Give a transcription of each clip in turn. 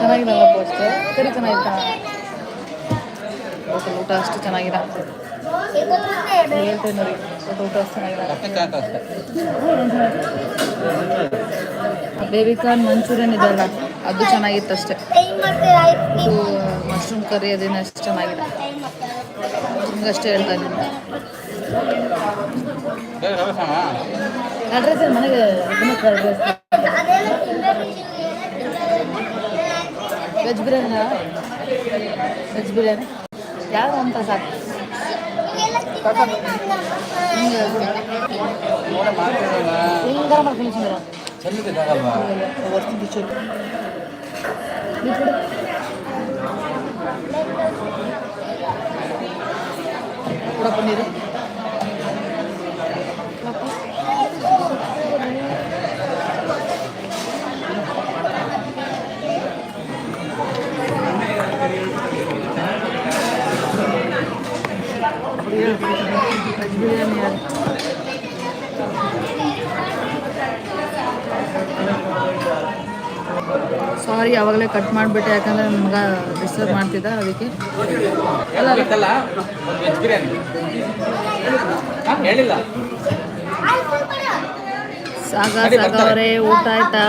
ಚೆನ್ನಾಗಿಲ್ಲ ಅಷ್ಟೇ ಕರಿ ಚೆನ್ನಾಗಿತ್ತ? ಹೋಟೆಲ್ ಊಟ ಅಷ್ಟು ಚೆನ್ನಾಗಿಲ್ಲ. ಹೇಳ್ತೇನೆ ನೋಡಿ ಹೋಟೆಲ್ ಊಟ ಅಷ್ಟು ಚೆನ್ನಾಗಿಲ್ಲ. ಬೇಬಿ ಕಾರ್ನ್ ಮಂಚೂರಿಯನ್ ಇದೆಲ್ಲ ಅದು ಚೆನ್ನಾಗಿತ್ತು ಅಷ್ಟೇ. ಇದು ಮಶ್ರೂಮ್ ಕರಿ ಅದೇನು ಅಷ್ಟು ಚೆನ್ನಾಗಿದೆ ನಿಮ್ಗೆ ಅಷ್ಟೇ ಹೇಳ್ತಾ ಇದ್ದೀನಿ. ಅಡ್ರೆಸ್ ಮನೆಗೆ address veg biryani veg biryani ಯಾರು ಅಂತ ಸಾಕು. ಹಿಂಗೆ ಹಿಂಗಾರ ಮಾಡ್ಕೊಂಡು ಸುಂದರ ಬರ್ತೀನಿ ಚೂರು ನೀರು ಕೊಡು. ಕೊಡಪ್ಪ ನೀರು ಕೊಡಪ್ಪ. ವೆಜ್ ಬಿರಿಯಾನಿ ಯಾರು ಸಾರಿ ಆವಾಗಲೇ ಕಟ್ ಮಾಡಿಬಿಟ್ಟೆ ಯಾಕಂದ್ರೆ ನಮ್ಗೆ ಡಿಸ್ಟರ್ಬ್ ಮಾಡ್ತಿದ್ದ ಅದಕ್ಕೆ. ಸಾಗ ಅಲ್ಲ. ವೆಜ್ ಬಿರಿಯಾನಿ. ಹಾಂ ಹೇಳಿಲ್ಲ. ಸಾಗ ಅವರೇ ಊಟ ಆಯ್ತಾ?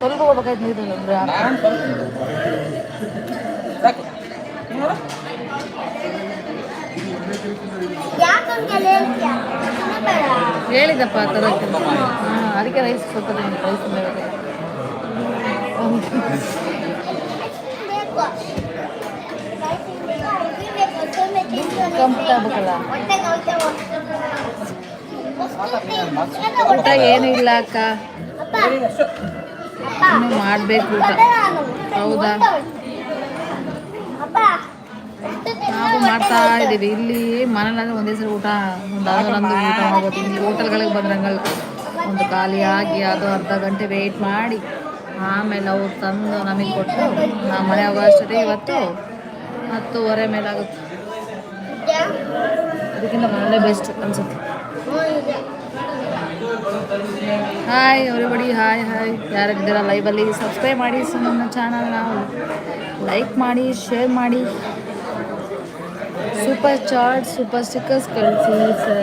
ಸ್ವಲ್ಪ ಹೋಗ್ಬೇಕಾಯ್ತು ನೀರು ಅಂದ್ರೆ. ಹೇಳಿದಪ್ಪ ತರೋಕೆ ಅದಕ್ಕೆ ರೈಸ್ ಸ್ವಲ್ಪ ರೈಸ್ ಕಂಫರ್ಟಬಲ್ ಊಟ ಏನೂ ಇಲ್ಲ ಅಕ್ಕ. ಮಾಡಬೇಕು ಊಟ. ಹೌದಾ ನಾವು ಮಾಡ್ತಾ ಇದ್ದೀವಿ. ಇಲ್ಲಿ ಮನೇಲಾದ್ರೆ ಒಂದೇ ಸರಿ ಊಟ, ಒಂದು ಊಟ ಮಾಡ್ಬೋದು. ಇಲ್ಲಿ ಹೋಟೆಲ್ಗಳಿಗೆ ಒಂದು ಖಾಲಿ ಆಗಿ ಅದು ಅರ್ಧ ಗಂಟೆ ವೆಯ್ಟ್ ಮಾಡಿ, ಆಮೇಲೆ ಅವ್ರು ತಂದು ನಮಗೆ ಕೊಟ್ಟು, ನಾವು ಮನೆ ಅವಷ್ಟೇ ಇವತ್ತು ಹತ್ತುವರೆ ಮೇಲೆ ಆಗುತ್ತೆ ಅದಕ್ಕಿಂತ ಮನೆ ಬೆಸ್ಟ್ ಅನ್ಸುತ್ತೆ. ಹಾಯ್ ಎವ್ರಿಬಡಿ ಹಾಯ್ ಹಾಯ್ ಯಾರಿದ್ದೀರಾ ಲೈವಲ್ಲಿ ಸಬ್ಸ್ಕ್ರೈಬ್ ಮಾಡಿ. ಸೊ ನನ್ನ ಚಾನಲ್ ಲೈಕ್ ಮಾಡಿ ಶೇರ್ ಮಾಡಿ. ಸೂಪರ್ ಚಾರ್ಟ್ ಸೂಪರ್ ಸ್ಟಿಕ್ಕರ್ಸ್ ಕಳಿಸಿ ಸರ್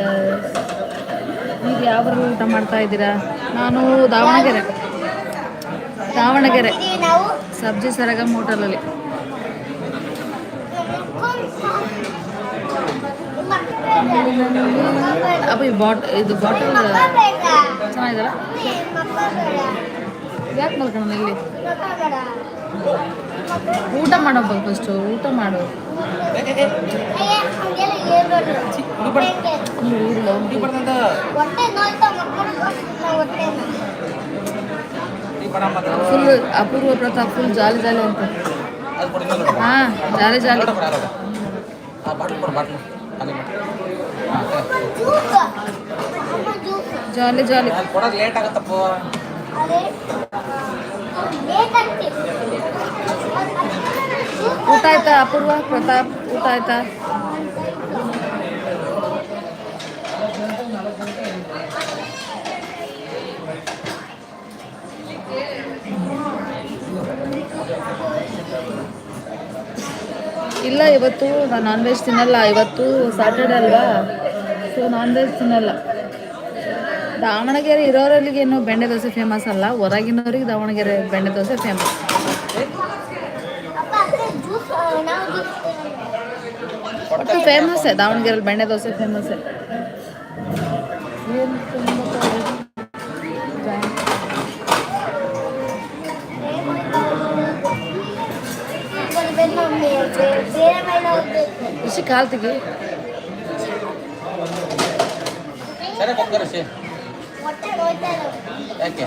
ಈಗ ಯಾವ ಊಟ ಮಾಡ್ತಾ ಇದ್ದೀರಾ? ನಾನು ದಾವಣಗೆರೆ. ದಾವಣಗೆರೆ. ನಾವು ಸಬ್ಜಿ ಸರಗಮ್ ಹೋಟೆಲಲ್ಲಿ. ಅಪ್ಪ ಈ ಬಾಟ್ ಇದು ಬಾಟಲ್ ಚೆನ್ನಾಗಿದಲ್ಲ ಯಾಕೆ ಮಲ್ಕೊಂಡು ಇಲ್ಲಿ? ಊಟ ಮಾಡೋ ಫಸ್ಟು ಊಟ ಮಾಡು. Full Apoorva Pratap full jolly jolly ಅಂತ. ಹಾ ಜಾಲಿ ಜಾಲಿ. ಜಾಲಿ ಜಾಲಿ. ಲೇಟ್ ಆಗತ್ತಪ್ಪ. ಊಟ ಆಯ್ತಾ ಅಪೂರ್ವ ಪ್ರತಾಪ್ ಊಟ ಆಯ್ತಾ ಇಲ್ಲ ಇವತ್ತು ನಾನು ನಾನ್ ವೆಜ್ ತಿನ್ನಲ್ಲ ಇವತ್ತು ಸ್ಯಾಟರ್ಡೆ ಅಲ್ವಾ ಸೊ ನಾನ್ ವೆಜ್ ತಿನ್ನಲ್ಲ ದಾವಣಗೆರೆ ಇರೋರಲ್ಲಿಗೇನು ಬೆಣ್ಣೆ ದೋಸೆ ಫೇಮಸ್ ಅಲ್ಲ. ಹೊರಗಿನವ್ರಿಗೆ ದಾವಣಗೆರೆ ಬೆಣ್ಣೆ ದೋಸೆ ಫೇಮಸ್ ಒಟ್ಟು ಫೇಮಸ್ ದಾವಣಗೆರೆಯಲ್ಲಿ ಬೆಣ್ಣೆ ದೋಸೆ ಫೇಮಸ್ ಬೇರೆ ಮೇಲೆ ಯಾಕೆ?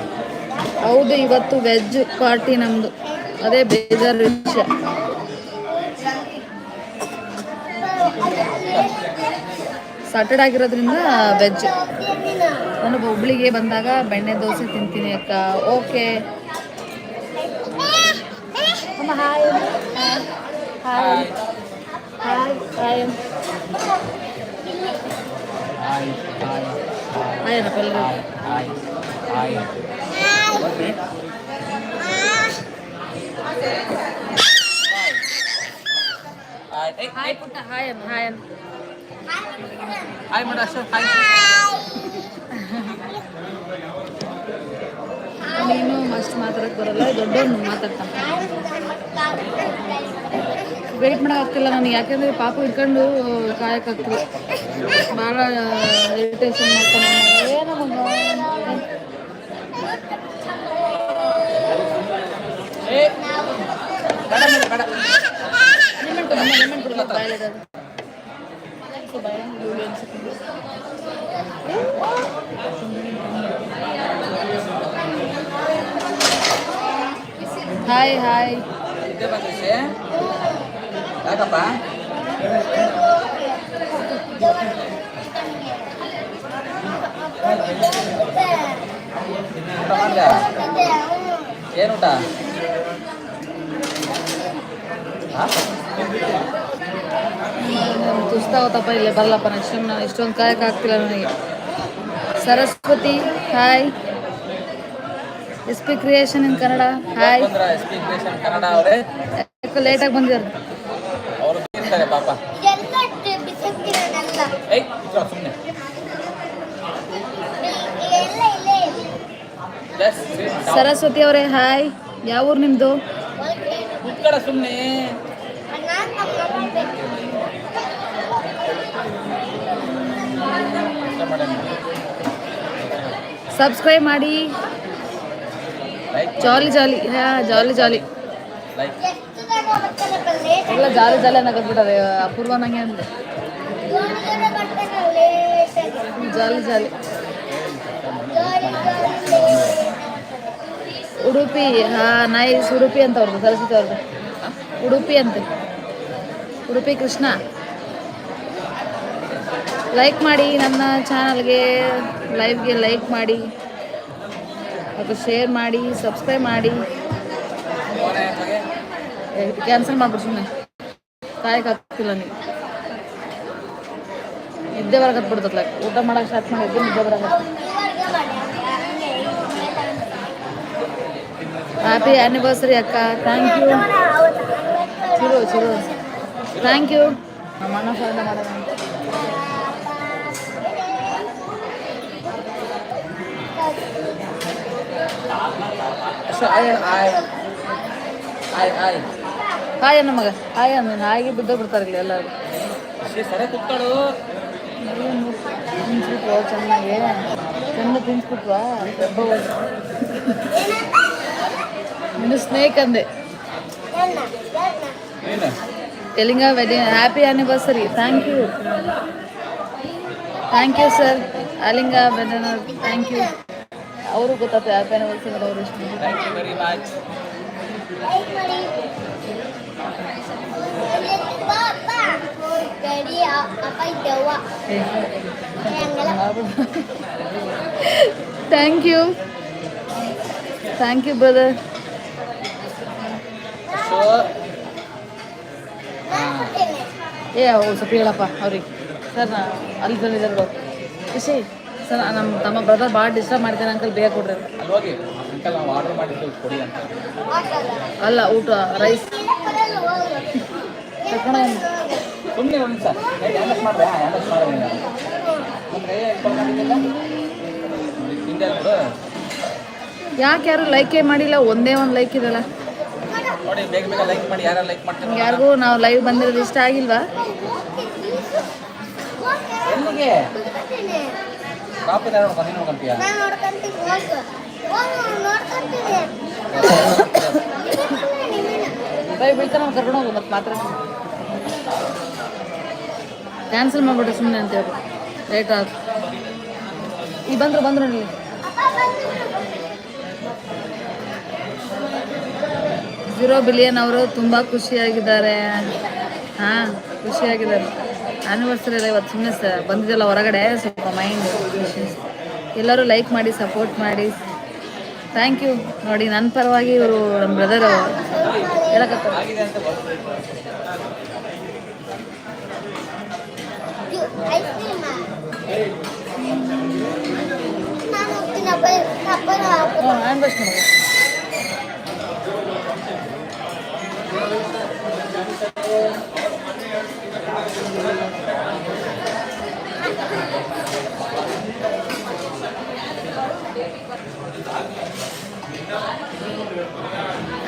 ಹೌದು ಇವತ್ತು ವೆಜ್ ಪಾರ್ಟಿ ನಮ್ಮದು ಅದೇ ಬೇಜಾರ್ ವಿಷಯ. ಸಾಟರ್ಡೆ ಆಗಿರೋದ್ರಿಂದ ವೆಜ್ ನಾನು ಹುಬ್ಳಿಗೆ ಬಂದಾಗ ಬೆಣ್ಣೆ ದೋಸೆ ತಿಂತೀನಿ ಅಕ್ಕ. ಓಕೆ ಅಮ್ಮ ಹಾಯ್ ಹಾಯ್ ಹಾಯ್ ಹಾಯ್ ಇಲ್ಲ ಹಾಯ್ ಹಾಯ್ ಹಾಯ್ ಏನಪ್ಪ ಎಲ್ಲರೂ ಹಾಯ್ ಹಾಯ್ ಒಂದು ಮಿನಿಟ್ ಹಾಯ್ ಏಯ್ ಹಾಯ್ ಪುಟ್ಟ ಹಾಯ್ ಅಮ್ಮ ಹಾಯ್ ಅಮ್ಮ ಹಾಯ್ ಮಾಡು ಅಶೋಕ್ ಹಾಯ್ ನೀನು ಮಸ್ತ್ ಮಾತಾಡಕ್ಕೆ ಬರಲ್ಲ ದೊಡ್ಡವ್ನು ಮಾತಾಡ್ತಾನೆ ವೆಯ್ಟ್ ಮಾಡೋಕ್ಕಾಗ್ತಿಲ್ಲ ನನಗೆ ಯಾಕೆಂದರೆ ಪಾಪ ಹಿಡ್ಕೊಂಡು ಕಾಯಕ್ಕಾಗ್ತಿಲ್ಲ ಭಾಳ ಇರಿಟೇಷನ್ ಮಾಡ್ತಾನೆ ಏನೋ ಮಗ ಏ ಬೇಡ ಮೇಡಮ್ ಬೇಡ ಲೆಮನ್ ಕೊಡು ಲೆಮನ್ ಕೊಡು ಬಾಯಲ್ಲಿಡೋದು ಹಾಯ್ ಹಾಯ್ ಇದ್ದೇ ಬಂದಿಸಿ ಯಾಕಪ್ಪ? ಊಟ? ಮಾಡಿದೆ ಏನು ಊಟ ತುಸ್ತಾವತ್ತಪ್ಪ ಇಲ್ಲೇ ಬರಲ್ಲಪ್ಪ ನಾನು ಇಷ್ಟೊಂದು ನಾನು ಇಷ್ಟೊಂದು ಕಾಯಕ್ಕಾಗ್ತಿಲ್ಲ ನನಗೆ. Saraswati hi. S P creation in Kannada hi. ಬಂದ್ರ ಎಸ್ ಪಿ ಕ್ರಿಯೇಷನ್ ಕನ್ನಡ ಅವರೇ? ಲೇಟಾಗಿ ಬಂದಿದ್ದಾರೆ ಇರ್ತಾರೆ ಪಾಪ. ಏಯ್ ಸುಮ್ಮನೆ ಎಲ್ಲ ಇಲ್ಲೇ ಇದೆ ಸರಸ್ವತಿ ಅವರೇ ಹಾಯ್. ಯಾವ ಊರು ನಿಮ್ಮದು ಕುತ್ಕಡ ಸುಮ್ಮನೆ ಸಬ್ಸ್ಕ್ರೈಬ್ ಮಾಡಿ. ಜಾಲಿ ಜಾಲಿ ಹಾ ಜಾಲಿ ಜಾಲಿ ಎಲ್ಲ ಜಾಲ ಜಾಲಿ ಅನ್ನಕತ್ಬಿಟ್ಟಾರೆ ಅಪೂರ್ವ ನಂಗೆ ಅಂದ್ರೆ ಜಾಲಿ ಜಾಲಿ. ಉಡುಪಿ, ಹಾ ನೈಸ್ ಉಡುಪಿ ಅಂತ ಅವ್ರದ್ದು ಸರಸ್ವತಿ ಅವ್ರದ್ದು ಉಡುಪಿ ಅಂತೆ. ಉಡುಪಿ ಕೃಷ್ಣ. ಲೈಕ್ ಮಾಡಿ ನನ್ನ ಚಾನಲ್ಗೆ ಲೈವ್ಗೆ ಲೈಕ್ ಮಾಡಿ. ಅದು ಶೇರ್ ಮಾಡಿ ಸಬ್ಸ್ಕ್ರೈಬ್ ಮಾಡಿ. ಕ್ಯಾನ್ಸಲ್ ಮಾಡ್ಬಿಟ್ಟು ಸುಮ್ಮನೆ ಕಾಯಕ್ಕೆ ಆಗ್ತಿಲ್ಲ ನೀವು ನಿದ್ದೆ ಬರಕತ್ ಬಿಡ್ತತ್ಲ ಊಟ ಮಾಡಕ್ಕೆ ಸ್ಟಾರ್ಟ್ ಮಾಡಿದ್ದೆ ನಿದ್ದೆ ಬರಕತ್ತ ಇವಾಗ ಮಾಡಿ ಹಂಗೆ ಹ್ಯಾಪಿ ಆ್ಯನಿವರ್ಸರಿ ಅಕ್ಕ thank you Chiru Chiru thank you ನಮ್ಮ ಅಣ್ಣ ಹಾಯ್ ಅನ್ನ ಮಗ. ಹಾಯ್ ಅನ್ನ ಹಾಗೆ ಬಿದ್ದು ಬಿಡ್ತಾರೆ ಇಲ್ಲಿ ಎಲ್ಲರೂ. ಅಷ್ಟೇ ಸರಿ ಕುತ್ಕಡು ತಿನ್ಸ್ಬಿಟ್ರು ಚೆನ್ನಾಗಿ ಚೆಂದ ತಿನ್ಸ್ಬಿಟ್ವಾ? ಇನ್ನು ಸ್ನೇಕ್ ಅಂದೆ. ಎಲ್ಲ ಎಲ್ಲ ಏನು ತೆಲಿಂಗ wedding happy anniversary thank you thank you sir ಅಲಿಂಗ wedding thank you ಅವರು ಗೊತ್ತಾಗ್ತದೆ ಹ್ಯಾಪಿ ಆ್ಯನಿವರ್ಸರಿ ಅವರು ಎಷ್ಟು thank you very much thank you thank you brother ಏ ಅವು ಸ್ವಲ್ಪ ಹೇಳಪ್ಪ ಅವ್ರಿಗೆ. ಸರ್ ನಾ ಅಲ್ಲಿ ಬಂದಿದ್ದಾರೆ ಖುಷಿ ಸರ್ ನಮ್ಮ ತಮ್ಮ ಬ್ರದರ್ ಭಾಳ ಡಿಸ್ಟರ್ಬ್ ಮಾಡ್ತೇನೆ ಅಂಕಲ್ ಬೇಗ ಕೊಡ್ರಿ. ಅಲ್ಲ ಊಟ ರೈಸ್ ನಾವು ಆರ್ಡರ್ ಮಾಡಿದ್ದು ಕೊಡಿ ಅಂತ ಆಟೋದ ಅಲ್ಲ ಊಟ ರೈಸ್ ಇಲ್ಲ ಕೊಡಲ್ಲ ಹೋಗು ತಗೊಂಡು ಸುಮ್ಮನೆ ಒಂದು ಸರ್ ಮಾಡಿದೆ. ಮಾಡಿದೆ. ಅಂದರೆ ಬಿಡು. ಯಾಕೆ ಯಾರು ಲೈಕೇ ಮಾಡಿಲ್ಲ ಒಂದೇ ಒಂದು ಲೈಕ್ ಇದಲ್ಲ ನೋಡಿ ಬೇಗ ಬೇಗ ಲೈಕ್ ಮಾಡಿ ಯಾರು ಲೈಕ್ ಮಾಡ್ತಾರೆ ಯಾರಿಗೂ ನಾವು ಲೈವ್ ಬಂದಿರೋದು ಇಷ್ಟ ಆಗಿಲ್ವಾ? ಎಲ್ಲಿಗೆ? ಕಾಪಿ ನೋಡ್ಕೊಂಡು ನೀನು ನೋಡ್ಕೊಂತೀಯ ಬೀಳ್ತಾನೆ ಕರ್ಕೊಂಡು ಹೋಗು ಮತ್ತೆ ಮಾತ್ರ. ಕ್ಯಾನ್ಸಲ್ ಮಾಡಿಬಿಟ್ರೆ ಸುಮ್ಮನೆ ಅಂತ ಹೇಳಿ. ಲೇಟ್ ಆಯ್ತು ಈಗ ಬಂದರು ಬಂದರು ಇಲ್ಲಿ ಜೀರೋ ಬಿಲಿಯನ್ ಅವರು ತುಂಬ ಖುಷಿಯಾಗಿದ್ದಾರೆ. ಹಾಂ, ಖುಷಿಯಾಗಿದ್ದಾರೆ. ಆ್ಯನಿವರ್ಸರಿ ಎಲ್ಲ ಇವತ್ತು ಸುಮ್ಮನೆ ಸರ್ ಬಂದಿದ್ದಲ್ಲ ಹೊರಗಡೆ, ಸ್ವಲ್ಪ ಮೈಂಡ್ ಖುಷಿ ಎಲ್ಲರೂ ಲೈಕ್ ಮಾಡಿ ಸಪೋರ್ಟ್ ಮಾಡಿ. ಥ್ಯಾಂಕ್ ಯು ನೋಡಿ ನನ್ನ ಪರವಾಗಿ ಇವರು ನಮ್ಮ ಬ್ರದರ್ ಹೇಳಕತ್ತಾರೆ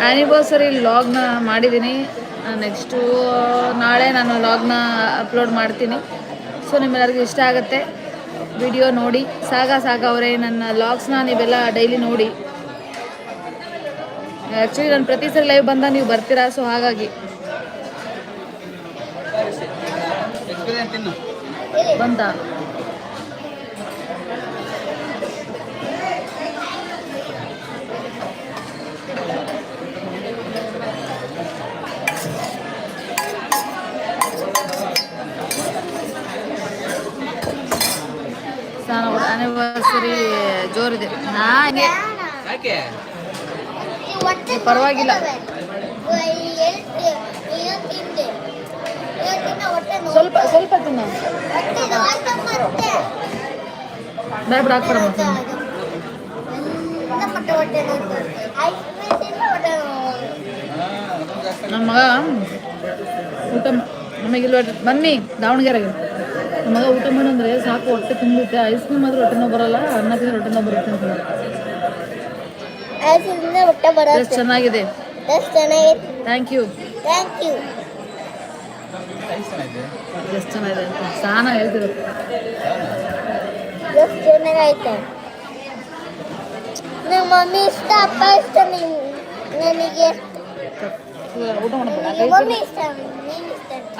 ಆ್ಯನಿವರ್ಸರಿ ಲಾಗ್ನ ಮಾಡಿದ್ದೀನಿ. ನೆಕ್ಸ್ಟು ನಾಳೆ ನಾನು ಲಾಗ್ನ ಅಪ್ಲೋಡ್ ಮಾಡ್ತೀನಿ. ಸೊ ನಿಮ್ಮೆಲ್ಲರಿಗೂ ಇಷ್ಟ ಆಗುತ್ತೆ ವಿಡಿಯೋ ನೋಡಿ. ಸಾಗ ಸಾಗ ಅವರೇ ನನ್ನ ಲಾಗ್ಸ್ನ ನೀವೆಲ್ಲ ಡೈಲಿ ನೋಡಿ. ಆ್ಯಕ್ಚುಲಿ ನಾನು ಪ್ರತಿ ಸಲ ಲೈವ್ ಬಂದ ನೀವು ಬರ್ತೀರಾ? ಸೊ ಹಾಗಾಗಿ. ಎಕ್ಸ್ಪೀರಿಯನ್ಸ್ ತಿನ್ನು ಬಂತ ಸ್ನಾನ ಆನಿವರ್ಸರಿ ಜೋರಿದೆ ನಾ ಹಂಗೆ ಯಾಕೆ ಈ ಹೊಟ್ಟೆ ಪರವಾಗಿಲ್ಲ. ನೋವ್ತಿದ್ದಾವೆ. ಈ ಎಲ್ತ್ ಇವತ್ತು ತಿಂದೆ ಇವತ್ತಿನ ಹೊಟ್ಟೆ ನೋವು ಸ್ವಲ್ಪ ಸ್ವಲ್ಪ ತಿನ್ನು ಹೊಟ್ಟೆ ನೋಯ್ತು ಮತ್ತೆ ಬೇಡ ಬಿಡ ಹಾಕ್ಬೇಡ ಮತ್ತೆ ಆನಿವರ್ಸರಿ ಜೋರಿದೆ. ನಾಗೆ ಪರವಾಗಿಲ್ಲ. ಸ್ವಲ್ಪ ಸ್ವಲ್ಪ ತಿಂದ್ರೆ ಹೊಟ್ಟೆ ನೋವು ನನ್ನ ಮಗ ಊಟ ನಮಗಿಲ್ವ? ಬನ್ನಿ ದಾವಣಗೆರೆಗೆ. ನಮ್ಮ ಮಗ ಊಟ ಮಾಡಂದ್ರೆ ಸಾಕು ಹೊಟ್ಟೆ ತುಂಬಿರುತ್ತೆ. ಐಸ್ ಕ್ರೀಮ್ ಆದ್ರೆ ಹೊಟ್ಟೆ ಬರಲ್ಲ ಅನ್ನ ತಿಂದ್ರೆ ಹೊಟ್ಟೆ ಬರುತ್ತೆ ಅಂತ ಐಸ್ ಕ್ರೀಮ್ ಹೊಟ್ಟೆ ಎಷ್ಟು ಚೆನ್ನಾಗಿದೆ. ಎಷ್ಟು ಚೆನ್ನಾಗಿದೆ. ಥ್ಯಾಂಕ್ ಯು ಥ್ಯಾಂಕ್ ಯು ಎಷ್ಟು ಚೆನ್ನಾಗಿದೆ. ಅಂತ. ಸಾನ ಹೇಳ್ತಿದ್ರು ಎಷ್ಟು ಚೆನ್ನಾಗೈತೆ. ನಮ್ಮ ಮಮ್ಮಿ ಇಷ್ಟ ಅಪ್ಪ ಇಷ್ಟ ನಿನ್ ನನಗೆ. ಊಟ ನನಗೆ ಮಮ್ಮಿ ಇಷ್ಟ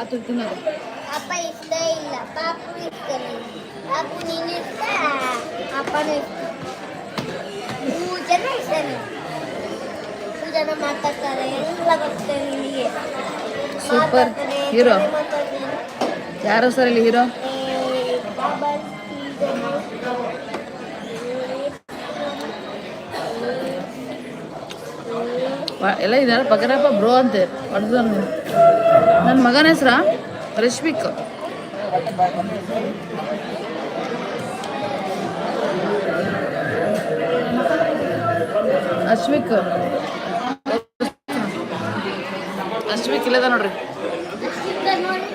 ಆತು ತಿನ್ನೋದು. ಅಪ್ಪ ಇಷ್ಟ ಇಲ್ಲ ಪಾಪು ಇಷ್ಟ ಪಾಪು ನೀನು ಇಷ್ಟ? ಅಪ್ಪನೂ ಇಷ್ಟ. ಮೂರು ಜನ ಇಷ್ಟ ಮೂರು ಜನ ಮಾತಾಡ್ತಾರೆ ಎಲ್ಲ ಗೊತ್ತಿದೆ ನಿಮಗೆ ಸೂಪರ್ ಹೀರೋ. ಯಾರು ಸರ್ ಇಲ್ಲಿ ಹೀರೋ ಎಲ್ಲ ಇದೆಲ್ಲ ಪಕ್ಕದಪ್ಪ ಬ್ರೋ ಅಂತೆ ಹೊಡೆದು ನನ್ನ ಮಗನ ಹೆಸ್ರ ರಶ್ಮಿಕ್ ಅಶ್ವಿಕ್ ಅಶ್ವಿಕ್ ಇಲ್ಲದ ನೋಡ್ರಿ ನೋಡಿ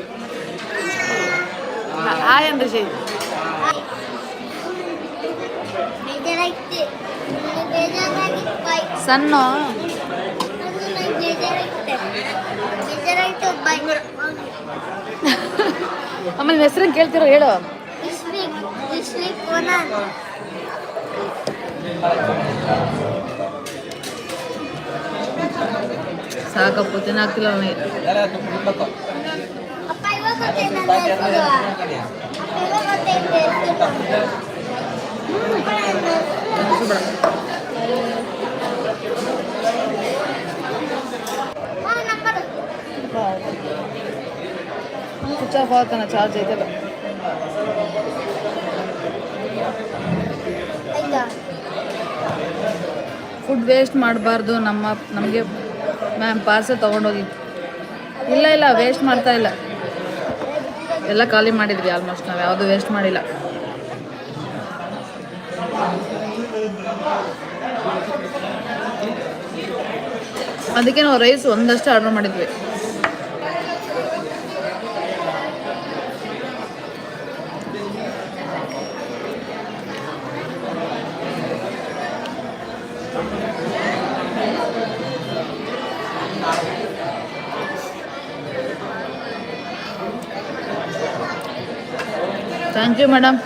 ಹಾಯ್ ಅನ್ರಿ ಶೈ ಬೇಜಾರಾಯ್ತು ನನಗೆ ಬೇಜಾರಾಗಿತ್ತು ಬಾಯ್ ಸಣ್ಣ ಆಮೇಲೆ ಹೆಸ್ರನ್ನ ಕೇಳ್ತಿರೋ ಹೇಳು This week, this week Conan. ಸಾಕಪ್ಪ ತಿನ್ನಾಗ್ತಿಲ್ಲ ನನಗೆ ಯಾರು ಆಫ್ ಆಗ್ತಾನೆ ಚಾರ್ಜ್ ಆಯ್ತಾ ಫುಡ್ ವೇಸ್ಟ್ ಮಾಡಬಾರ್ದು ನಮ್ಮ ನಮಗೆ ಮ್ಯಾಮ್ ಪಾರ್ಸಲ್ ತೊಗೊಂಡೋಗಿ. ಇಲ್ಲ ಇಲ್ಲ ವೇಸ್ಟ್ ಮಾಡ್ತಾ ಇಲ್ಲ. ಎಲ್ಲ ಖಾಲಿ ಮಾಡಿದ್ವಿ ಆಲ್ಮೋಸ್ಟ್ ನಾವು ಯಾವುದು ವೇಸ್ಟ್ ಮಾಡಿಲ್ಲ. ಅದಕ್ಕೆ ನಾವು ರೈಸ್ ಒಂದಷ್ಟು ಆರ್ಡರ್ ಮಾಡಿದ್ವಿ. ಮೇಡಮ್